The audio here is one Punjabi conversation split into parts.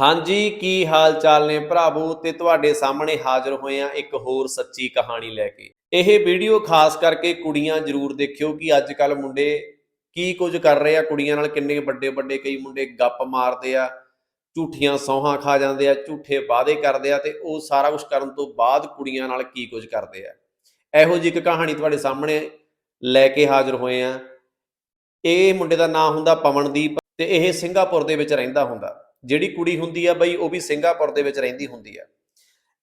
ਹਾਂਜੀ, ਕੀ ਹਾਲ ਚਾਲ ਨੇ ਭਰਾਵੋ? ਤੇ ਤੁਹਾਡੇ ਸਾਹਮਣੇ ਹਾਜ਼ਰ ਹੋਏ ਆ ਇੱਕ ਹੋਰ ਸੱਚੀ ਕਹਾਣੀ ਲੈ ਕੇ। ਇਹ ਵੀਡੀਓ ਖਾਸ ਕਰਕੇ ਕੁੜੀਆਂ ਜ਼ਰੂਰ ਦੇਖਿਓ ਕਿ ਅੱਜ ਕੱਲ ਮੁੰਡੇ ਕੀ ਕੁਝ ਕਰ ਰਹੇ ਆ। ਕੁੜੀਆਂ ਨਾਲ ਕਿੰਨੇ ਵੱਡੇ ਵੱਡੇ ਕਈ ਮੁੰਡੇ ਗੱਪ ਮਾਰਦੇ ਆ, ਝੂਠੀਆਂ ਸੌਹਾਂ ਖਾ ਜਾਂਦੇ ਆ, ਝੂਠੇ ਵਾਅਦੇ ਕਰਦੇ ਆ ਤੇ ਉਹ ਸਾਰਾ ਕੁਝ ਕਰਨ ਤੋਂ ਬਾਅਦ ਕੁੜੀਆਂ ਨਾਲ ਕੀ ਕੁਝ ਕਰਦੇ ਆ। ਇਹੋ ਜਿਹੀ ਇੱਕ ਕਹਾਣੀ ਤੁਹਾਡੇ ਸਾਹਮਣੇ ਲੈ ਕੇ ਹਾਜ਼ਰ ਹੋਏ ਆ ਇਹ ਮੁੰਡੇ ਦਾ ਨਾਮ ਹੁੰਦਾ ਪਵਨਦੀਪ ਤੇ ਇਹ ਸਿੰਗਾਪੁਰ ਦੇ ਵਿੱਚ ਰਹਿੰਦਾ ਹੁੰਦਾ। ਜਿਹੜੀ ਕੁੜੀ ਹੁੰਦੀ ਆ ਬਈ, ਉਹ ਵੀ ਸਿੰਗਾਪੁਰ ਦੇ ਵਿੱਚ ਰਹਿੰਦੀ ਹੁੰਦੀ ਆ।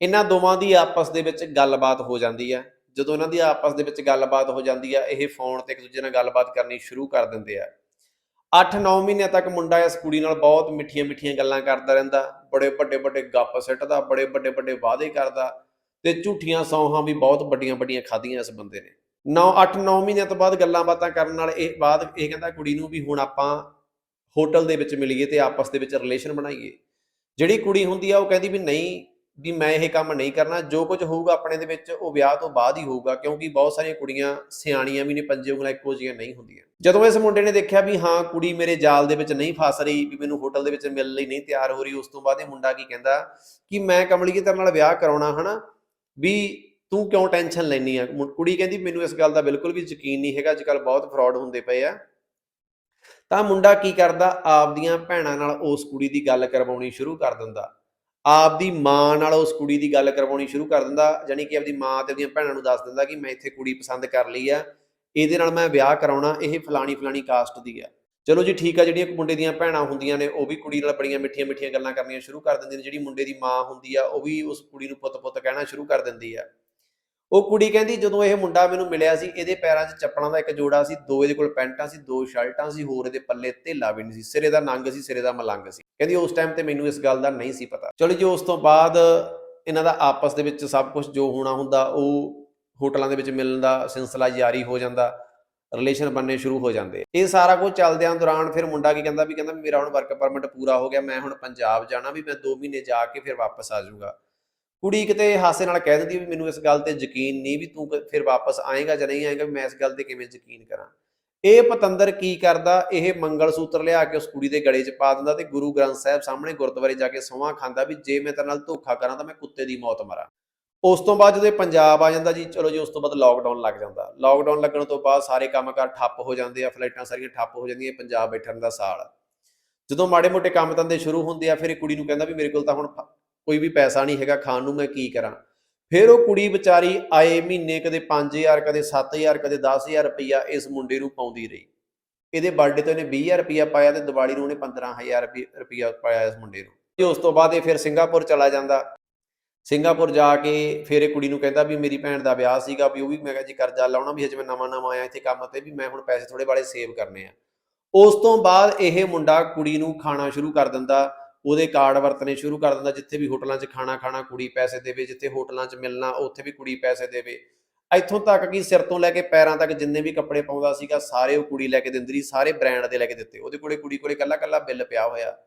ਇਹਨਾਂ ਦੋਵਾਂ ਦੀ ਆਪਸ ਦੇ ਵਿੱਚ ਗੱਲਬਾਤ ਹੋ ਜਾਂਦੀ ਆ। ਜਦੋਂ ਇਹਨਾਂ ਦੀ ਆਪਸ ਦੇ ਵਿੱਚ ਗੱਲਬਾਤ ਹੋ ਜਾਂਦੀ ਆ, ਇਹ ਫੋਨ ਤੇ ਇੱਕ ਦੂਜੇ ਨਾਲ ਗੱਲਬਾਤ ਕਰਨੀ ਸ਼ੁਰੂ ਕਰ ਦਿੰਦੇ ਆ। 8-9 ਮਹੀਨਿਆਂ ਤੱਕ ਮੁੰਡਾ ਇਸ ਕੁੜੀ ਨਾਲ ਬਹੁਤ ਮਿੱਠੀਆਂ ਮਿੱਠੀਆਂ ਗੱਲਾਂ ਕਰਦਾ ਰਹਿੰਦਾ, ਬੜੇ ਵੱਡੇ ਵੱਡੇ ਗੱਪ ਸਿੱਟਦਾ, ਬੜੇ ਵੱਡੇ ਵੱਡੇ ਵਾਅਦੇ ਕਰਦਾ ਤੇ ਝੂਠੀਆਂ ਸੌਹਾਂ ਵੀ ਬਹੁਤ ਵੱਡੀਆਂ ਵੱਡੀਆਂ ਖਾਧੀਆਂ ਇਸ ਬੰਦੇ ਨੇ। 9 8-9 ਮਹੀਨਿਆਂ ਤੋਂ ਬਾਅਦ ਗੱਲਾਂ ਬਾਤਾਂ ਕਰਨ ਨਾਲ ਇਹ ਬਾਅਦ ਇਹ ਕਹਿੰਦਾ ਕੁੜੀ ਨੂੰ ਵੀ ਹੁਣ ਆਪਾਂ ਹੋਟਲ ਦੇ ਵਿੱਚ ਮਿਲੀਏ ਤੇ ਆਪਸ ਦੇ ਵਿੱਚ ਰਿਲੇਸ਼ਨ ਬਣਾਈਏ। ਜਿਹੜੀ ਕੁੜੀ ਹੁੰਦੀ ਆ ਉਹ ਕਹਿੰਦੀ ਵੀ ਨਹੀਂ, ਵੀ ਮੈਂ ਇਹ ਕੰਮ ਨਹੀਂ ਕਰਨਾ, ਜੋ ਕੁਝ ਹੋਊਗਾ ਆਪਣੇ ਦੇ ਵਿੱਚ, ਉਹ ਵਿਆਹ ਤੋਂ ਬਾਅਦ ਹੀ ਹੋਊਗਾ, ਕਿਉਂਕਿ ਬਹੁਤ ਸਾਰੀਆਂ ਕੁੜੀਆਂ ਸਿਆਣੀਆਂ ਵੀ ਨੇ, ਪੰਜੇ ਉਂਗਲਾਂ ਇੱਕੋ ਜਿਹੀਆਂ ਨਹੀਂ ਹੁੰਦੀਆਂ। ਜਦੋਂ ਇਸ ਮੁੰਡੇ ਨੇ ਦੇਖਿਆ ਵੀ ਹਾਂ, ਕੁੜੀ ਮੇਰੇ ਜਾਲ ਦੇ ਵਿੱਚ ਨਹੀਂ ਫਸ ਰਹੀ, ਵੀ ਮੈਨੂੰ ਹੋਟਲ ਦੇ ਵਿੱਚ ਮਿਲਣ ਲਈ ਨਹੀਂ ਤਿਆਰ ਹੋ ਰਹੀ, ਉਸ ਤੋਂ ਬਾਅਦ ਇਹ ਮੁੰਡਾ ਕੀ ਕਹਿੰਦਾ, ਕਿ ਮੈਂ ਕਮਲੀਏ ਤੇਰੇ ਨਾਲ ਵਿਆਹ ਕਰਾਉਣਾ, ਹਨਾ? ਵੀ ਤੂੰ ਕਿਉਂ ਟੈਨਸ਼ਨ ਲੈਣੀ ਆ? ਕੁੜੀ ਕਹਿੰਦੀ, ਮੈਨੂੰ ਇਸ ਗੱਲ ਦਾ ਬਿਲਕੁਲ ਵੀ ਯਕੀਨ ਨਹੀਂ ਹੈਗਾ, ਅੱਜ ਕੱਲ ਬਹੁਤ ਫਰਾਡ ਹੁੰਦੇ ਪਏ ਆ। ਤਾਂ ਮੁੰਡਾ ਕੀ ਕਰਦਾ? ਆਪਦੀਆਂ ਭੈਣਾਂ ਨਾਲ ਉਸ ਕੁੜੀ ਦੀ ਗੱਲ ਕਰਵਾਉਣੀ ਸ਼ੁਰੂ ਕਰ ਦਿੰਦਾ। ਆਪਦੀ ਮਾਂ ਨਾਲ ਉਸ ਕੁੜੀ ਦੀ ਗੱਲ ਕਰਵਾਉਣੀ ਸ਼ੁਰੂ ਕਰ ਦਿੰਦਾ ਯਾਨੀ ਕਿ ਆਪਦੀ ਮਾਂ ਤੇ ਆਪਦੀਆਂ ਭੈਣਾਂ ਨੂੰ ਦੱਸ ਦਿੰਦਾ ਕਿ ਮੈਂ ਇੱਥੇ ਕੁੜੀ ਪਸੰਦ ਕਰ ਲਈ ਆ, ਇਹਦੇ ਨਾਲ ਮੈਂ ਵਿਆਹ ਕਰਾਉਣਾ, ਇਹ ਫਲਾਣੀ ਫਲਾਣੀ ਕਾਸਟ ਦੀ ਆ। ਚਲੋ ਜੀ, ਠੀਕ ਆ, ਜਿਹੜੀਆਂ ਮੁੰਡੇ ਦੀਆਂ ਭੈਣਾਂ ਹੁੰਦੀਆਂ ਨੇ, ਉਹ ਵੀ ਕੁੜੀ ਨਾਲ ਬੜੀਆਂ ਮਿੱਠੀਆਂ ਮਿੱਠੀਆਂ ਗੱਲਾਂ ਕਰਨੀਆਂ ਸ਼ੁਰੂ ਕਰ ਦਿੰਦੀਆਂ ਨੇ, ਜਿਹੜੀ ਮੁੰਡੇ ਦੀ ਮਾਂ ਹੁੰਦੀ ਆ, ਉਹ ਵੀ ਉਸ ਕੁੜੀ ਨੂੰ ਪੁੱਤ-ਪੁੱਤ ਕਹਿਣਾ ਸ਼ੁਰੂ ਕਰ ਦਿੰਦੀ ਆ। ਉਹ ਕੁੜੀ ਕਹਿੰਦੀ ਜਦੋਂ ਇਹ ਮੁੰਡਾ ਮੈਨੂੰ ਮਿਲਿਆ ਸੀ, ਇਹਦੇ ਪੈਰਾਂ 'ਚ ਚੱਪਲਾਂ ਦਾ ਇੱਕ ਜੋੜਾ ਸੀ ਦੋ ਇਹਦੇ ਕੋਲ ਪੈਂਟਾਂ ਸੀ, ਦੋ ਸ਼ਰਟਾਂ ਸੀ, ਹੋਰ ਇਹਦੇ ਪੱਲੇ ਧੇਲਾ ਵੀ ਨਹੀਂ ਸੀ, ਸਿਰੇ ਦਾ ਨੰਗ ਸੀ, ਸਿਰੇ ਦਾ ਮਲੰਗ ਸੀ। ਕਹਿੰਦੀ ਉਸ ਟਾਈਮ ਤੇ ਮੈਨੂੰ ਇਸ ਗੱਲ ਦਾ ਨਹੀਂ ਸੀ ਪਤਾ। ਚਲੋ ਜੀ, ਉਸ ਤੋਂ ਬਾਅਦ ਇਹਨਾਂ ਦਾ ਆਪਸ ਦੇ ਵਿੱਚ ਸਭ ਕੁਝ ਜੋ ਹੋਣਾ ਹੁੰਦਾ, ਉਹ ਹੋਟਲਾਂ ਦੇ ਵਿੱਚ ਮਿਲਣ ਦਾ ਸਿਲਸਿਲਾ ਜਾਰੀ ਹੋ ਜਾਂਦਾ ਰਿਲੇਸ਼ਨ ਬਣਨੇ ਸ਼ੁਰੂ ਹੋ ਜਾਂਦੇ। ਇਹ ਸਾਰਾ ਕੁਝ ਚੱਲਦਿਆਂ ਦੌਰਾਨ ਫਿਰ ਮੁੰਡਾ ਕੀ ਕਹਿੰਦਾ ਵੀ ਕਹਿੰਦਾ ਮੇਰਾ ਹੁਣ ਵਰਕ ਪਰਮਿਟ ਪੂਰਾ ਹੋ ਗਿਆ, ਮੈਂ ਹੁਣ ਪੰਜਾਬ ਜਾਣਾ, ਵੀ ਮੈਂ 2 ਮਹੀਨੇ ਜਾ ਕੇ ਫਿਰ ਵਾਪਸ ਆ ਜਾਊਂਗਾ। ਕੁੜੀ ਕਿਤੇ ਹਾਸੇ ਨਾਲ ਕਹਿ ਦਿੰਦੀ ਵੀ ਮੈਨੂੰ ਇਸ ਗੱਲ ਤੇ ਯਕੀਨ ਨਹੀਂ ਵੀ ਤੂੰ ਫਿਰ ਵਾਪਸ ਆਏਗਾ ਜਾਂ ਨਹੀਂ ਆਏਗਾ ਵੀ ਮੈਂ ਇਸ ਗੱਲ ਤੇ ਕਿਵੇਂ ਯਕੀਨ ਕਰਾਂ। ਇਹ ਪਤੰਦਰ ਕੀ ਕਰਦਾ? ਇਹ ਮੰਗਲ ਸੂਤਰ ਲਿਆ ਕੇ ਉਸ ਕੁੜੀ ਦੇ ਗਲੇ 'ਚ ਪਾ ਦਿੰਦਾ ਤੇ ਗੁਰੂ ਗ੍ਰੰਥ ਸਾਹਿਬ ਸਾਹਮਣੇ ਗੁਰਦੁਆਰੇ ਜਾ ਕੇ ਸੌਂਹਾਂ ਖਾਂਦਾ ਵੀ ਜੇ ਮੈਂ ਤੇਰੇ ਨਾਲ ਧੋਖਾ ਕਰਾਂ ਤਾਂ ਮੈਂ ਕੁੱਤੇ ਦੀ ਮੌਤ ਮਰਾਂ। ਉਸ ਤੋਂ ਬਾਅਦ ਜਦੋਂ ਇਹ ਪੰਜਾਬ ਆ ਜਾਂਦਾ ਜੀ, ਚਲੋ ਜੀ ਉਸ ਤੋਂ ਬਾਅਦ ਲਾਕਡਾਊਨ ਲੱਗ ਜਾਂਦਾ। ਲਾਕਡਾਊਨ ਲੱਗਣ ਤੋਂ ਬਾਅਦ ਸਾਰੇ ਕੰਮਕਾਰ ਠੱਪ ਹੋ ਜਾਂਦੇ ਆ ਫਲਾਈਟਾਂ ਸਾਰੀਆਂ ਠੱਪ ਹੋ ਜਾਂਦੀਆਂ ਪੰਜਾਬ ਬੈਠਣ ਦਾ ਸਾਲ। ਜਦੋਂ ਮਾੜੇ ਮੋਟੇ ਕੰਮ ਧੰਦੇ ਸ਼ੁਰੂ ਹੁੰਦੇ ਆ, ਫਿਰ ਇਹ ਕੁੜੀ ਨੂੰ ਕਹਿੰਦਾ ਵੀ ਮੇਰੇ ਕੋਲ ਤਾਂ ਹੁਣ ਕੋਈ ਵੀ ਪੈਸਾ ਨਹੀਂ ਹੈਗਾ ਖਾਣ ਨੂੰ, ਮੈਂ ਕੀ ਕਰਾਂ? ਫਿਰ ਉਹ ਕੁੜੀ ਵਿਚਾਰੀ ਆਏ ਮਹੀਨੇ ਕਦੇ 5000 ਕਦੇ 7000 ਕਦੇ 10000 ਰੁਪਈਆ ਇਸ ਮੁੰਡੇ ਨੂੰ ਪਾਉਂਦੀ ਰਹੀ। ਇਹਦੇ ਬਰਥਡੇ ਤੇ ਉਹਨੇ 20000 ਰੁਪਈਆ ਪਾਇਆ ਤੇ ਦੀਵਾਲੀ ਨੂੰ ਉਹਨੇ 15000 ਰੁਪਈ- ਰੁਪਈਆ ਪਾਇਆ ਇਸ ਮੁੰਡੇ ਨੂੰ। ਤੇ ਉਸ ਤੋਂ ਬਾਅਦ ਇਹ ਫਿਰ ਸਿੰਗਾਪੁਰ ਚਲਾ ਜਾਂਦਾ। ਸਿੰਗਾਪੁਰ ਜਾ ਕੇ ਫਿਰ ਇਹ ਕੁੜੀ ਨੂੰ ਕਹਿੰਦਾ ਵੀ ਮੇਰੀ ਭੈਣ ਦਾ ਵਿਆਹ ਸੀਗਾ, ਵੀ ਉਹ ਵੀ ਮੈਂ ਕਿਹਾ ਜੀ ਕਰਜ਼ਾ ਲਾਉਣਾ, ਵੀ ਹਜੇ ਮੈਂ ਨਵਾਂ ਨਵਾਂ ਆਇਆ ਇੱਥੇ ਕੰਮ ਤੇ, ਵੀ ਮੈਂ ਹੁਣ ਪੈਸੇ ਥੋੜੇ ਬਾਲੇ ਸੇਵ ਕਰਨੇ ਆ। ਉਸ ਤੋਂ ਬਾਅਦ ਇਹ ਮੁੰਡਾ ਕੁੜੀ ਨੂੰ ਖਾਣਾ ਸ਼ੁਰੂ ਕਰ ਦਿੰਦਾ। ਉਹਦੇ ਕਾਰਡ ਵਰਤਣੇ ਸ਼ੁਰੂ ਕਰ ਦਿੰਦਾ, ਜਿੱਥੇ ਵੀ ਹੋਟਲਾਂ 'ਚ ਖਾਣਾ ਖਾਣਾ ਕੁੜੀ ਪੈਸੇ ਦੇਵੇ, ਜਿੱਥੇ ਹੋਟਲਾਂ 'ਚ ਮਿਲਣਾ, ਉੱਥੇ ਵੀ ਕੁੜੀ ਪੈਸੇ ਦੇਵੇ। ਇੱਥੋਂ ਤੱਕ ਕਿ ਸਿਰ ਤੋਂ ਲੈ ਕੇ ਪੈਰਾਂ ਤੱਕ ਜਿੰਨੇ ਵੀ ਕੱਪੜੇ ਪਾਉਂਦਾ ਸੀਗਾ, ਸਾਰੇ ਉਹ ਕੁੜੀ ਲੈ ਕੇ ਦਿੰਦੀ ਰਹੀ, ਸਾਰੇ ਬ੍ਰਾਂਡ ਦੇ ਲੈ ਕੇ ਦਿੱਤੇ। ਉਹਦੇ ਕੋਲੇ ਕੁੜੀ ਕੋਲੇ ਕੱਲਾ ਕੱਲਾ ਬਿੱਲ ਪਿਆ ਹੋਇਆ।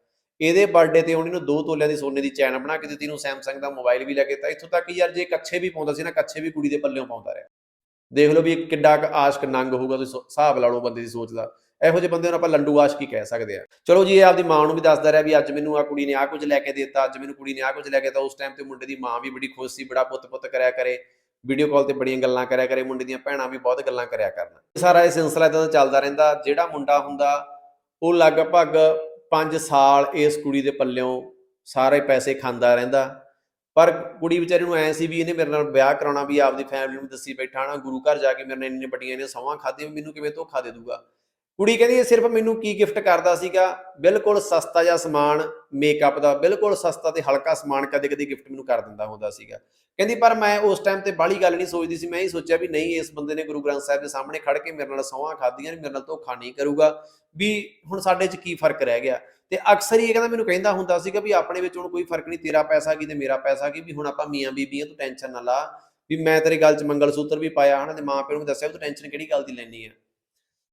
ਇਹਦੇ ਬਰਥਡੇ ਤੇ ਉਹਨੇ ਨੂੰ ਦੋ ਤੋਲਿਆਂ ਦੀ ਸੋਨੇ ਦੀ ਚੈਨ ਬਣਾ ਕੇ ਦਿੱਤੀ ਨੂੰ ਸੈਮਸੰਗ ਦਾ ਮੋਬਾਈਲ ਵੀ ਲੈ ਕੇ ਦਿੱਤਾ। ਇੱਥੋਂ ਤੱਕ ਕਿ ਯਾਰ ਜੇ ਕੱਛੇ ਵੀ ਪਾਉਂਦਾ ਸੀ ਨਾ, ਕੱਛੇ ਵੀ ਕੁੜੀ ਦੇ ਪੱਲਿਓਂ ਪਾਉਂਦਾ ਰਿਹਾ। ਦੇਖ ਲਓ ਵੀ ਕਿੱਡਾ ਕੁ ਆਸ਼ਕ ਨੰਗ ਹੋਊਗਾ, ਤੁਸੀਂ ਹਿਸਾਬ ਲਾ ਲਓ ਬੰਦੇ ਦੀ ਸੋਚ ਦਾ। ਇਹੋ ਜਿਹੇ ਬੰਦੇ ਨੂੰ ਆਪਾਂ ਲੰਡੂ ਆਸ਼ਕੀ ਕਹਿ ਸਕਦੇ ਆ ਚਲੋ ਜੀ, ਇਹ ਆਪਦੀ ਮਾਂ ਨੂੰ ਵੀ ਦੱਸਦਾ ਰਿਹਾ ਵੀ ਅੱਜ ਮੈਨੂੰ ਆ ਕੁੜੀ ਨੇ ਆ ਕੁਝ ਲੈ ਕੇ ਦਿੱਤਾ, ਅੱਜ ਮੈਨੂੰ ਕੁੜੀ ਨੇ ਆ ਕੁਝ ਲੈ ਕੇ ਦਿੱਤਾ। ਉਸ ਟਾਈਮ ਤੇ ਮੁੰਡੇ ਦੀ ਮਾਂ ਵੀ ਬੜੀ ਖੁਸ਼ ਸੀ, ਬੜਾ ਪੁੱਤ-ਪੁੱਤ ਕਰਿਆ ਕਰੇ। ਵੀਡੀਓ ਕਾਲ ਤੇ ਬੜੀਆਂ ਗੱਲਾਂ ਕਰਿਆ ਕਰੇ, ਮੁੰਡੇ ਦੀਆਂ ਭੈਣਾਂ ਵੀ ਬਹੁਤ ਗੱਲਾਂ ਕਰਿਆ ਕਰਨ। ਇਹ ਸਾਰਾ ਇਹ ਸਿਲਸਿਲਾ ਇਦਾਂ ਦਾ ਚੱਲਦਾ ਰਹਿੰਦਾ, ਜਿਹੜਾ ਮੁੰਡਾ ਹੁੰਦਾ, ਉਹ ਲਗਭਗ 5 ਸਾਲ ਇਸ ਕੁੜੀ ਦੇ ਪੱਲਿਓਂ ਸਾਰੇ ਪੈਸੇ ਖਾਂਦਾ ਰਹਿੰਦਾ। ਪਰ ਕੁੜੀ ਵਿਚਾਰੀ ਨੂੰ ਐ ਸੀ ਵੀ ਇਹਨੇ ਮੇਰੇ ਨਾਲ ਵਿਆਹ ਕਰਾਉਣਾ, ਵੀ ਆਪਦੀ ਫੈਮਿਲੀ ਨੂੰ ਦੱਸੀ ਬੈਠਾ, ਨਾ ਗੁਰੂ ਘਰ ਜਾ ਕੇ ਮੇਰੇ ਨਾਲ ਇੰਨੇ ਵੱਡੀਆਂ ਨੇ ਸਵਾਂ ਖਾਧੀਆਂ ਮੈਨੂੰ ਕਿਵੇਂ ਧੋਖਾ ਦੇ ਦੂਗਾ। ਕੁੜੀ ਕਹਿੰਦੀ ਇਹ ਸਿਰਫ ਮੈਨੂੰ ਕੀ ਗਿਫਟ ਕਰਦਾ ਸੀਗਾ? ਬਿਲਕੁਲ ਸਸਤਾ ਜਿਹਾ ਸਮਾਨ ਮੇਕਅਪ ਦਾ, ਬਿਲਕੁਲ ਸਸਤਾ ਤੇ ਹਲਕਾ ਸਮਾਨ ਕਦੇ ਕਦੇ ਗਿਫਟ ਮੈਨੂੰ ਕਰ ਦਿੰਦਾ ਹੁੰਦਾ ਸੀਗਾ। ਕਹਿੰਦੀ, ਪਰ ਮੈਂ ਉਸ ਟਾਈਮ ਤੇ ਬਾਹਲੀ ਗੱਲ ਨਹੀਂ ਸੋਚਦੀ ਸੀ। ਮੈਂ ਇਹ ਸੋਚਿਆ ਵੀ ਨਹੀਂ, ਇਸ ਬੰਦੇ ਨੇ ਗੁਰੂ ਗ੍ਰੰਥ ਸਾਹਿਬ ਦੇ ਸਾਹਮਣੇ ਖੜ ਕੇ ਮੇਰੇ ਨਾਲ ਸੌਂਹਾਂ ਖਾਧੀਆਂ ਨੇ, ਮੇਰੇ ਨਾਲ ਧੋਖਾ ਨਹੀਂ ਕਰੂਗਾ। ਵੀ ਹੁਣ ਸਾਡੇ 'ਚ ਕੀ ਫ਼ਰਕ ਰਹਿ ਗਿਆ? ਤੇ ਅਕਸਰ ਹੀ ਇਹ ਕਹਿੰਦਾ ਮੈਨੂੰ ਕਹਿੰਦਾ ਹੁੰਦਾ ਸੀਗਾ ਵੀ ਆਪਣੇ ਵਿੱਚ ਹੁਣ ਕੋਈ ਫ਼ਰਕ ਨਹੀਂ, ਤੇਰਾ ਪੈਸਾ ਕੀ ਤੇ ਮੇਰਾ ਪੈਸਾ ਕੀ? ਵੀ ਹੁਣ ਆਪਾਂ ਮੀਆਂ ਬੀਬੀਆਂ, ਤੂੰ ਟੈਨਸ਼ਨ ਨਾ ਲਾ। ਵੀ ਮੈਂ ਤੇਰੇ ਗੱਲ 'ਚ ਮੰਗਲ ਸੂਤਰ ਵੀ ਪਾਇਆ ਹਨਾ ਤੇ ਮਾਂ ਪਿਓ ਨੂੰ ਦੱਸਿਆ ਵੀ ਤੂੰ ਟੈਨਸ਼ਨ ਕਿਹੜੀ ਗੱਲ ਦੀ ਲੈਣੀ ਆ?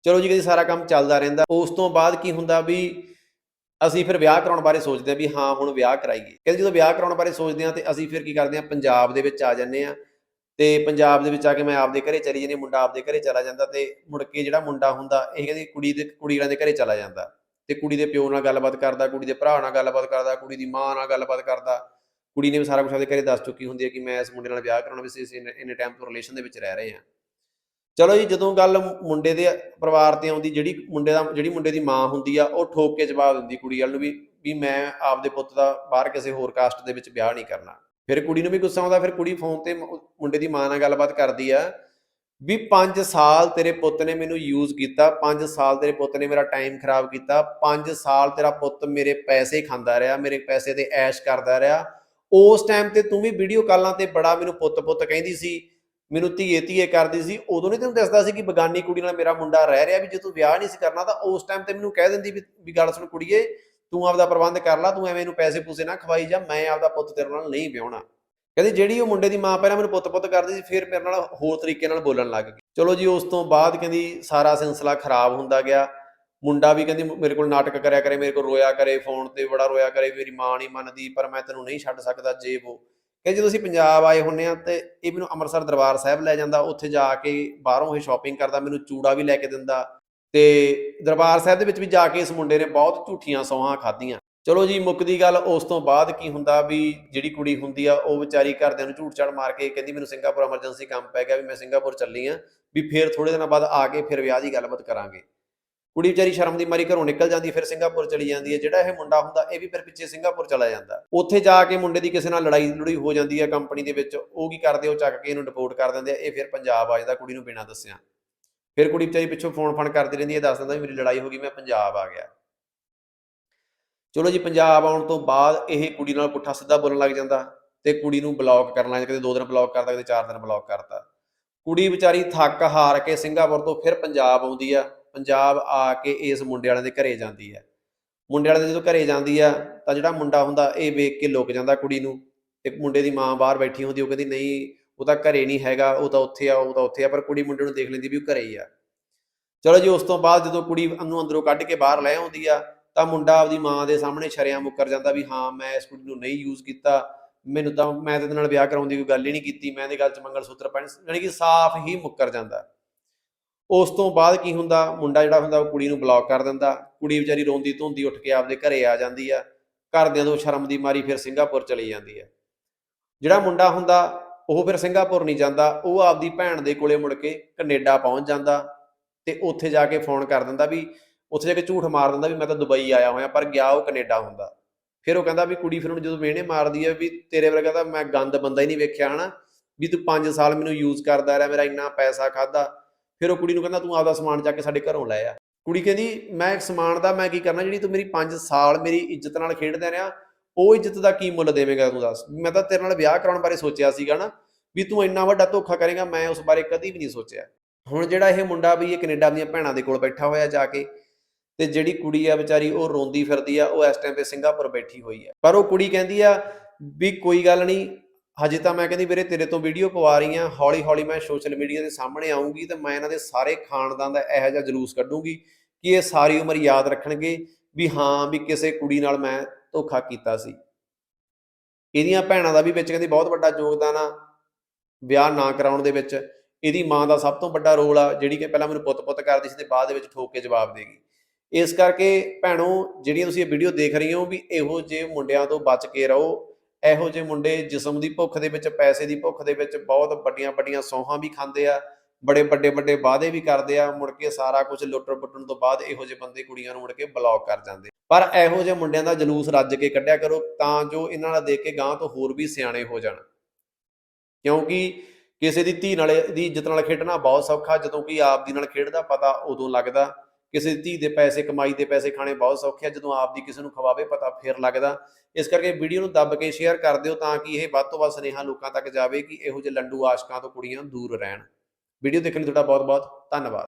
ਚਲੋ ਜੀ ਕਦੀ ਸਾਰਾ ਕੰਮ ਚੱਲਦਾ ਰਹਿੰਦਾ। ਉਸ ਤੋਂ ਬਾਅਦ ਕੀ ਹੁੰਦਾ ਵੀ ਅਸੀਂ ਫਿਰ ਵਿਆਹ ਕਰਾਉਣ ਬਾਰੇ ਸੋਚਦੇ ਆ ਵੀ ਹਾਂ, ਹੁਣ ਵਿਆਹ ਕਰਾਈਏ। ਕਹਿੰਦੇ ਜਦੋਂ ਵਿਆਹ ਕਰਾਉਣ ਬਾਰੇ ਸੋਚਦੇ ਆ ਤੇ ਅਸੀਂ ਫਿਰ ਕੀ ਕਰਦੇ ਆ ਪੰਜਾਬ ਦੇ ਵਿੱਚ ਆ ਜਾਂਦੇ ਆ ਤੇ ਪੰਜਾਬ ਦੇ ਵਿੱਚ ਆ ਕੇ ਮੈਂ ਆਪਦੇ ਘਰੇ ਚਲੀ ਜਾਂਦੀ ਮੁੰਡਾ ਆਪਦੇ ਘਰੇ ਚਲਾ ਜਾਂਦਾ ਤੇ ਮੁੜ ਕੇ ਜਿਹੜਾ ਮੁੰਡਾ ਹੁੰਦਾ, ਇਹ ਕਹਿੰਦੀ ਕੁੜੀ ਦੇ ਕੁੜੀ ਦੇ ਘਰੇ ਚਲਾ ਜਾਂਦਾ। ਤੇ ਕੁੜੀ ਦੇ ਪਿਓ ਨਾਲ ਗੱਲਬਾਤ ਕਰਦਾ, ਕੁੜੀ ਦੇ ਭਰਾ ਨਾਲ ਗੱਲਬਾਤ ਕਰਦਾ, ਕੁੜੀ ਦੀ ਮਾਂ ਨਾਲ ਗੱਲਬਾਤ ਕਰਦਾ। ਕੁੜੀ ਨੇ ਵੀ ਸਾਰਾ ਕੁਝ ਆਪਦੇ ਘਰੇ ਦੱਸ ਚੁੱਕੀ ਹੁੰਦੀ ਹੈ ਕਿ ਮੈਂ ਇਸ ਮੁੰਡੇ ਨਾਲ ਵਿਆਹ ਕਰਾਉਣਾ, ਵੀ ਅਸੀਂ ਇੰਨੇ- ਇੰਨੇ ਟਾਈਮ ਤੋਂ ਰਿਲੇਸ਼ਨ ਦੇ ਵਿੱਚ ਰਹਿ ਰਹੇ ਹਾਂ। ਚਲੋ ਜੀ, ਜਦੋਂ ਗੱਲ ਮੁੰਡੇ ਦੇ ਪਰਿਵਾਰ ਤੇ ਆਉਂਦੀ, ਜਿਹੜੀ ਮੁੰਡੇ ਦਾ, ਜਿਹੜੀ ਮੁੰਡੇ ਦੀ ਮਾਂ ਹੁੰਦੀ ਆ, ਉਹ ਠੋਕ ਕੇ ਜਵਾਬ ਦਿੰਦੀ ਕੁੜੀ ਵਾਲ ਨੂੰ ਵੀ ਵੀ ਮੈਂ ਆਪਦੇ ਪੁੱਤ ਦਾ ਬਾਹਰ ਕਿਸੇ ਹੋਰ ਕਾਸਟ ਦੇ ਵਿੱਚ ਵਿਆਹ ਨਹੀਂ ਕਰਨਾ। ਫਿਰ ਕੁੜੀ ਨੂੰ ਵੀ ਗੁੱਸਾ ਆਉਂਦਾ, ਫਿਰ ਕੁੜੀ ਫੋਨ ਤੇ ਮੁੰਡੇ ਦੀ ਮਾਂ ਨਾਲ ਗੱਲਬਾਤ ਕਰਦੀ ਆ, ਵੀ 5 ਸਾਲ ਤੇਰੇ ਪੁੱਤ ਨੇ ਮੈਨੂੰ ਯੂਜ਼ ਕੀਤਾ 5 ਸਾਲ ਤੇਰੇ ਪੁੱਤ ਨੇ ਮੇਰਾ ਟਾਈਮ ਖਰਾਬ ਕੀਤਾ 5 ਸਾਲ ਤੇਰਾ ਪੁੱਤ ਮੇਰੇ ਪੈਸੇ ਖਾਂਦਾ ਰਿਹਾ, ਮੇਰੇ ਪੈਸੇ ਤੇ ਐਸ਼ ਕਰਦਾ ਰਿਹਾ। ਉਸ ਟਾਈਮ ਤੇ ਤੂੰ ਵੀ ਵੀਡੀਓ ਕਾਲਾਂ ਤੇ ਬੜਾ ਮੈਨੂੰ ਪੁੱਤ ਪੁੱਤ ਕਹਿੰਦੀ ਸੀ ਮੈਨੂੰ ਧੀਏ ਧੀਏ ਕਰਦੀ ਸੀ, ਉਦੋਂ ਨਹੀਂ ਤੈਨੂੰ ਦੱਸਦਾ ਸੀ ਕਿ ਬਗਾਨੀ ਕੁੜੀ ਨਾਲ ਮੇਰਾ ਮੁੰਡਾ ਰਹਿ ਰਿਹਾ ਵੀ ਜੇ ਤੂੰ ਵਿਆਹ ਨਹੀਂ ਸੀ ਕਰਨਾ ਤਾਂ ਉਸ ਟਾਈਮ ਤੇ ਮੈਨੂੰ ਕਹਿ ਦਿੰਦੀ ਵੀ ਗੱਲ ਸੁਣ ਕੁੜੀਏ, ਤੂੰ ਆਪਦਾ ਪ੍ਰਬੰਧ ਕਰ ਲੈ, ਤੂੰ ਐਵੇਂ ਇਹਨੂੰ ਪੈਸੇ ਪੂਸੇ ਨਾ ਖਵਾਈ ਜਾ, ਮੈਂ ਆਪਦਾ ਪੁੱਤ ਤੇਰੇ ਨਾਲ ਨਹੀਂ ਵਿਆਹਣਾ। ਕਹਿੰਦੀ ਜਿਹੜੀ ਉਹ ਮੁੰਡੇ ਦੀ ਮਾਂ ਪਹਿਲਾਂ ਮੈਨੂੰ ਪੁੱਤ ਪੁੱਤ ਕਰਦੀ ਸੀ, ਫਿਰ ਮੇਰੇ ਨਾਲ ਹੋਰ ਤਰੀਕੇ ਨਾਲ ਬੋਲਣ ਲੱਗ ਗਈ। ਚਲੋ ਜੀ, ਉਸ ਤੋਂ ਬਾਅਦ ਕਹਿੰਦੀ ਸਾਰਾ ਸਿਲਸਿਲਾ ਖਰਾਬ ਹੁੰਦਾ ਗਿਆ। ਮੁੰਡਾ ਵੀ ਕਹਿੰਦੀ ਮੇਰੇ ਕੋਲ ਨਾਟਕ ਕਰਿਆ ਕਰੇ, ਮੇਰੇ ਕੋਲ ਰੋਇਆ ਕਰੇ ਫੋਨ ਤੇ ਬੜਾ ਰੋਇਆ ਕਰੇ, ਮੇਰੀ ਮਾਂ ਨਹੀਂ ਮੰਨਦੀ, ਪਰ ਮੈਂ ਤੈਨੂੰ ਨਹੀਂ ਛੱਡ ਸਕਦਾ, ਜੇ ਉਹ ਕਿ ਜਦੋਂ ਅਸੀਂ ਪੰਜਾਬ ਆਏ ਹੁੰਨੇ ਆ ਤੇ ਇਹ ਮੈਨੂੰ ਅੰਮ੍ਰਿਤਸਰ ਦਰਬਾਰ ਸਾਹਿਬ ਲੈ ਜਾਂਦਾ, ਉੱਥੇ ਜਾ ਕੇ ਬਾਹਰੋਂ ਇਹ ਸ਼ਾਪਿੰਗ ਕਰਦਾ, ਮੈਨੂੰ ਚੂੜਾ ਵੀ ਲੈ ਕੇ ਦਿੰਦਾ ਤੇ ਦਰਬਾਰ ਸਾਹਿਬ ਦੇ ਵਿੱਚ ਵੀ ਜਾ ਕੇ ਇਸ ਮੁੰਡੇ ਨੇ ਬਹੁਤ ਝੂਠੀਆਂ ਸੌਹਾਂ ਖਾਧੀਆਂ। ਚਲੋ ਜੀ ਮੁੱਕਦੀ ਗੱਲ ਉਸ ਤੋਂ ਬਾਅਦ ਕੀ ਹੁੰਦਾ ਵੀ ਜਿਹੜੀ ਕੁੜੀ ਹੁੰਦੀ ਆ, ਉਹ ਵਿਚਾਰੀ ਘਰਦਿਆਂ ਨੂੰ ਝੂਠ ਝਾੜ ਮਾਰ ਕੇ ਕਹਿੰਦੀ, ਮੈਨੂੰ ਸਿੰਗਾਪੁਰ ਐਮਰਜੈਂਸੀ ਕੰਮ ਪੈ ਗਿਆ ਵੀ ਮੈਂ ਸਿੰਗਾਪੁਰ ਚੱਲੀ ਆ, ਵੀ ਫਿਰ ਥੋੜੇ ਦਿਨਾਂ ਬਾਅਦ ਆ ਕੇ ਫਿਰ ਵਿਆਹ ਦੀ ਗੱਲਬਾਤ ਕਰਾਂਗੇ। ਕੁੜੀ ਵਿਚਾਰੀ ਸ਼ਰਮ ਦੀ ਮਾਰੀ ਘਰੋਂ ਨਿਕਲ ਜਾਂਦੀ ਹੈ, ਫਿਰ ਸਿੰਗਾਪੁਰ ਚਲੀ ਜਾਂਦੀ ਹੈ। ਜਿਹੜਾ ਇਹ ਮੁੰਡਾ ਹੁੰਦਾ ਇਹ ਵੀ ਫਿਰ ਪਿੱਛੇ ਸਿੰਗਾਪੁਰ ਚਲਾ ਜਾਂਦਾ। ਉੱਥੇ ਜਾ ਕੇ ਮੁੰਡੇ ਦੀ ਕਿਸੇ ਨਾਲ ਲੜਾਈ ਲੜੂਈ ਹੋ ਜਾਂਦੀ ਹੈ ਕੰਪਨੀ ਦੇ ਵਿੱਚ। ਉਹ ਕੀ ਕਰਦੇ ਉਹ ਚੱਕ ਕੇ ਇਹਨੂੰ ਡਿਪੋਰਟ ਕਰ ਦਿੰਦੇ ਆ। ਇਹ ਫਿਰ ਪੰਜਾਬ ਆ ਜਾਂਦਾ ਕੁੜੀ ਨੂੰ ਬਿਨਾਂ ਦੱਸਿਆ। ਫਿਰ ਕੁੜੀ ਵਿਚਾਰੀ ਪਿੱਛੋਂ ਫੋਨ ਫਣ ਕਰਦੀ ਰਹਿੰਦੀ ਹੈ ਦੱਸ ਦਿੰਦਾ ਵੀ ਮੇਰੀ ਲੜਾਈ ਹੋ ਗਈ ਮੈਂ ਪੰਜਾਬ ਆ ਗਿਆ। ਚਲੋ ਜੀ ਪੰਜਾਬ ਆਉਣ ਤੋਂ ਬਾਅਦ ਇਹ ਕੁੜੀ ਨਾਲ ਪੁੱਠਾ ਸਿੱਧਾ ਬੋਲਣ ਲੱਗ ਜਾਂਦਾ ਤੇ ਕੁੜੀ ਨੂੰ ਬਲੌਕ ਕਰਨ ਲੱਗ ਜਾਂਦਾ। ਕਦੇ ਦੋ ਦਿਨ ਬਲੌਕ ਕਰਦਾ ਕਦੇ ਚਾਰ ਦਿਨ ਬਲੌਕ ਕਰਤਾ ਕੁੜੀ ਵਿਚਾਰੀ ਥੱਕ ਹਾਰ ਕੇ ਸਿੰਗਾਪੁਰ ਤੋਂ ਫਿਰ ਪੰਜਾਬ ਆਉਂਦੀ ਆ। ਪੰਜਾਬ ਆ ਕੇ ਇਸ ਮੁੰਡੇ ਵਾਲਿਆਂ ਦੇ ਘਰੇ ਜਾਂਦੀ ਹੈ। ਮੁੰਡੇ ਵਾਲਿਆਂ ਦੇ ਜਦੋਂ ਘਰੇ ਜਾਂਦੀ ਆ ਤਾਂ ਜਿਹੜਾ ਮੁੰਡਾ ਹੁੰਦਾ, ਇਹ ਵੇਖ ਕੇ ਲੁਕ ਜਾਂਦਾ ਕੁੜੀ ਨੂੰ ਤੇ ਮੁੰਡੇ ਦੀ ਮਾਂ ਬਾਹਰ ਬੈਠੀ ਹੁੰਦੀ, ਉਹ ਕਹਿੰਦੀ, ਨਹੀਂ, ਉਹ ਤਾਂ ਘਰੇ ਨਹੀਂ ਹੈਗਾ, ਉਹ ਤਾਂ ਉੱਥੇ ਆ, ਉਹ ਤਾਂ ਉੱਥੇ ਆ, ਪਰ ਕੁੜੀ ਮੁੰਡੇ ਨੂੰ ਦੇਖ ਲੈਂਦੀ ਵੀ ਉਹ ਘਰੇ ਹੀ ਆ। ਚਲੋ ਜੀ, ਉਸ ਤੋਂ ਬਾਅਦ ਜਦੋਂ ਕੁੜੀ ਨੂੰ ਅੰਦਰੋਂ ਕੱਢ ਕੇ ਬਾਹਰ ਲੈ ਆਉਂਦੀ ਆ, ਤਾਂ ਮੁੰਡਾ ਆਪਦੀ ਮਾਂ ਦੇ ਸਾਹਮਣੇ ਸ਼ਰਿਆਂ ਮੁੱਕਰ ਜਾਂਦਾ ਵੀ, ਹਾਂ, ਮੈਂ ਇਸ ਕੁੜੀ ਨੂੰ ਨਹੀਂ ਯੂਜ਼ ਕੀਤਾ, ਮੈਨੂੰ ਤਾਂ, ਮੈਂ ਤੇ ਇਹਦੇ ਨਾਲ ਵਿਆਹ ਕਰਾਉਣ ਦੀ ਕੋਈ ਗੱਲ ਹੀ ਨਹੀਂ ਕੀਤੀ, ਮੈਂ ਇਹਦੇ ਗੱਲ 'ਚ ਮੰਗਲ ਸੂਤਰ ਪਾਣ, ਯਾਨੀ ਕਿ ਸਾਫ਼ ਹੀ ਮੁੱਕਰ ਜਾਂਦਾ। ਉਸ ਤੋਂ ਬਾਅਦ ਕੀ ਹੁੰਦਾ? ਮੁੰਡਾ ਜਿਹੜਾ ਹੁੰਦਾ, ਉਹ ਕੁੜੀ ਨੂੰ ਬਲੌਕ ਕਰ ਦਿੰਦਾ। ਕੁੜੀ ਵਿਚਾਰੀ ਰੋਂਦੀ ਧੋਂਦੀ ਉੱਠ ਕੇ ਆਪਦੇ ਘਰੇ ਆ ਜਾਂਦੀ ਆ। ਘਰਦਿਆਂ ਤੋਂ ਸ਼ਰਮ ਦੀ ਮਾਰੀ ਫਿਰ ਸਿੰਗਾਪੁਰ ਚਲੀ ਜਾਂਦੀ ਆ। ਜਿਹੜਾ ਮੁੰਡਾ ਹੁੰਦਾ, ਉਹ ਫਿਰ ਸਿੰਗਾਪੁਰ ਨਹੀਂ ਜਾਂਦਾ। ਉਹ ਆਪਦੀ ਭੈਣ ਦੇ ਕੋਲੇ ਮੁੜ ਕੇ ਕੈਨੇਡਾ ਪਹੁੰਚ ਜਾਂਦਾ ਤੇ ਉੱਥੇ ਜਾ ਕੇ ਫੋਨ ਕਰ ਦਿੰਦਾ ਵੀ, ਉੱਥੇ ਜਾ ਕੇ ਝੂਠ ਮਾਰ ਦਿੰਦਾ ਵੀ ਮੈਂ ਤਾਂ ਦੁਬਈ ਆਇਆ ਹੋਇਆ, ਪਰ ਗਿਆ ਉਹ ਕੈਨੇਡਾ ਹੁੰਦਾ। ਫਿਰ ਉਹ ਕਹਿੰਦਾ ਵੀ ਕੁੜੀ ਫਿਰ ਉਹਨੂੰ ਜਦੋਂ ਮਿਹਣੇ ਮਾਰਦੀ ਹੈ ਵੀ ਤੇਰੇ ਵਰਗਾ ਤਾਂ ਮੈਂ ਗੰਦ ਬੰਦਾ ਹੀ ਨਹੀਂ ਵੇਖਿਆ, ਹਨਾ? ਵੀ ਤੂੰ 5 ਸਾਲ ਮੈਨੂੰ ਯੂਜ਼ ਕਰਦਾ ਰਿਹਾ, ਮੇਰਾ ਇੰਨਾ ਪੈਸਾ ਖਾਦਾ ਫਿਰ ਉਹ ਕੁੜੀ ਨੂੰ ਕਹਿੰਦਾ, ਤੂੰ ਆਪਦਾ ਸਮਾਨ ਚੱਕ ਕੇ ਸਾਡੇ ਘਰੋਂ ਲੈ ਆ। ਕੁੜੀ ਕਹਿੰਦੀ, ਮੈਂ ਇੱਕ ਸਮਾਨ ਦਾ, ਮੈਂ ਕੀ ਕਰਨਾ, ਜਿਹੜੀ ਤੂੰ ਮੇਰੀ 5 ਸਾਲ ਮੇਰੀ ਇੱਜ਼ਤ ਨਾਲ ਖੇਡਦਾ ਰਿਹਾ, ਉਹ ਇੱਜ਼ਤ ਦਾ ਕੀ ਮੁੱਲ ਦੇਵੇਂਗਾ ਤੂੰ ਦੱਸ? ਮੈਂ ਤਾਂ ਤੇਰੇ ਨਾਲ ਵਿਆਹ ਕਰਾਉਣ ਬਾਰੇ ਸੋਚਿਆ ਸੀਗਾ ਨਾ, ਵੀ ਤੂੰ ਇੰਨਾ ਵੱਡਾ ਧੋਖਾ ਕਰੇਗਾ, ਮੈਂ ਉਸ ਬਾਰੇ ਕਦੀ ਵੀ ਨਹੀਂ ਸੋਚਿਆ। ਹੁਣ ਜਿਹੜਾ ਇਹ ਮੁੰਡਾ ਵੀ ਇਹ ਕੈਨੇਡਾ ਦੀਆਂ ਭੈਣਾਂ ਦੇ ਕੋਲ ਬੈਠਾ ਹੋਇਆ ਜਾ ਕੇ, ਤੇ ਜਿਹੜੀ ਕੁੜੀ ਆ ਵਿਚਾਰੀ, ਉਹ ਰੋਂਦੀ ਫਿਰਦੀ ਆ, ਉਹ ਇਸ ਟਾਈਮ ਤੇ ਸਿੰਗਾਪੁਰ ਬੈਠੀ ਹੋਈ ਆ। ਪਰ ਉਹ ਕੁੜੀ ਕਹਿੰਦੀ ਆ ਵੀ ਕੋਈ ਗੱਲ ਨਹੀਂ ਹਜੇ ਤਾਂ ਮੈਂ ਕਹਿੰਦੀ ਵੀਰੇ ਤੇਰੇ ਤੋਂ ਵੀਡੀਓ ਪਵਾ ਰਹੀ ਆ ਹੌਲੀ ਹੌਲੀ ਮੈਂ ਸੋਸ਼ਲ ਮੀਡੀਆ ਦੇ ਸਾਹਮਣੇ ਆਉਂਗੀ ਤੇ ਮੈਂ ਇਹਨਾਂ ਦੇ ਸਾਰੇ ਖਾਨਦਾਨ ਦਾ ਇਹੋ ਜਿਹਾ ਜਲੂਸ ਕੱਢੂੰਗੀ ਕਿ ਇਹ ਸਾਰੀ ਉਮਰ ਯਾਦ ਰੱਖਣਗੇ ਵੀ ਹਾਂ ਵੀ ਕਿਸੇ ਕੁੜੀ ਨਾਲ ਮੈਂ ਧੋਖਾ ਕੀਤਾ ਸੀ। ਇਹਦੀਆਂ ਭੈਣਾਂ ਦਾ ਵੀ ਵਿੱਚ ਕਹਿੰਦੀ ਬਹੁਤ ਵੱਡਾ ਯੋਗਦਾਨ ਆ ਵਿਆਹ ਨਾ ਕਰਾਉਣ ਦੇ ਵਿੱਚ। ਇਹਦੀ ਮਾਂ ਦਾ ਸਭ ਤੋਂ ਵੱਡਾ ਰੋਲ ਆ ਜਿਹੜੀ ਕਿ ਪਹਿਲਾਂ ਮੈਨੂੰ ਪੁੱਤ-ਪੁੱਤ ਕਰਦੀ ਸੀ ਤੇ ਬਾਅਦ ਦੇ ਵਿੱਚ ਠੋਕ ਕੇ ਜਵਾਬ ਦੇਗੀ ਇਸ ਕਰਕੇ ਭੈਣੋ, ਜਿਹੜੀਆਂ ਤੁਸੀਂ ਇਹ ਵੀਡੀਓ ਦੇਖ ਰਹੀ ਹੋ ਵੀ ਇਹੋ ਜਿਹੇ ਮੁੰਡਿਆਂ ਤੋਂ ਬਚ ਕੇ ਰਹੋ। ਇਹੋ ਜਿਹੇ ਮੁੰਡੇ ਜਿਸਮ ਦੀ ਭੁੱਖ ਦੇ ਵਿੱਚ, ਪੈਸੇ ਦੀ ਭੁੱਖ ਦੇ ਵਿੱਚ ਬਹੁਤ ਵੱਡੀਆਂ ਵੱਡੀਆਂ ਸੌਹਾਂ ਵੀ ਖਾਂਦੇ ਆ, ਬੜੇ ਵੱਡੇ ਵੱਡੇ ਵਾਅਦੇ ਵੀ ਕਰਦੇ ਆ, ਮੁੜ ਕੇ ਸਾਰਾ ਕੁਝ ਲੁੱਟਣ ਪੁੱਟਣ ਤੋਂ ਬਾਅਦ ਇਹੋ ਜਿਹੇ ਬੰਦੇ ਕੁੜੀਆਂ ਨੂੰ ਮੁੜ ਕੇ ਬਲੌਕ ਕਰ ਜਾਂਦੇ। ਪਰ ਇਹੋ ਜਿਹੇ ਮੁੰਡਿਆਂ ਦਾ ਜਲੂਸ ਰੱਜ ਕੇ ਕੱਢਿਆ ਕਰੋ ਤਾਂ ਜੋ ਇਹਨਾਂ ਨਾਲ ਦੇਖ ਕੇ ਗਾਂ ਤੋਂ ਹੋਰ ਵੀ ਸਿਆਣੇ ਹੋ ਜਾਣ। ਕਿਉਂਕਿ ਕਿਸੇ ਦੀ ਧੀ ਨਾਲ ਦੀ ਇੱਜ਼ਤ ਨਾਲ ਖੇਡਣਾ ਬਹੁਤ ਸੌਖਾ, ਜਦੋਂ ਕਿ ਆਪ ਦੀ ਨਾਲ ਖੇਡਦਾ, ਪਤਾ ਉਦੋਂ ਲੱਗਦਾ ਕਿਸੇ ਦੀ ਧੀ ਦੇ ਪੈਸੇ, ਕਮਾਈ ਦੇ ਪੈਸੇ ਖਾਣੇ ਬਹੁਤ ਸੌਖੇ ਆ, ਜਦੋਂ ਆਪ ਦੀ ਕਿਸੇ ਨੂੰ ਖਵਾਵੇ ਪਤਾ ਫੇਰ ਲੱਗਦਾ। ਇਸ ਕਰਕੇ ਵੀਡੀਓ ਨੂੰ ਦੱਬ ਕੇ ਸ਼ੇਅਰ ਕਰ ਦਿਓ ਤਾਂ ਕਿ ਇਹ ਵੱਧ ਤੋਂ ਵੱਧ ਸੁਨੇਹਾ ਲੋਕਾਂ ਤੱਕ ਜਾਵੇ ਕਿ ਇਹੋ ਜਿਹੇ ਲੰਡੂ ਆਸ਼ਕਾਂ ਤੋਂ ਕੁੜੀਆਂ ਦੂਰ ਰਹਿਣ। ਵੀਡੀਓ ਦੇਖਣ ਲਈ ਤੁਹਾਡਾ ਬਹੁਤ ਬਹੁਤ ਧੰਨਵਾਦ।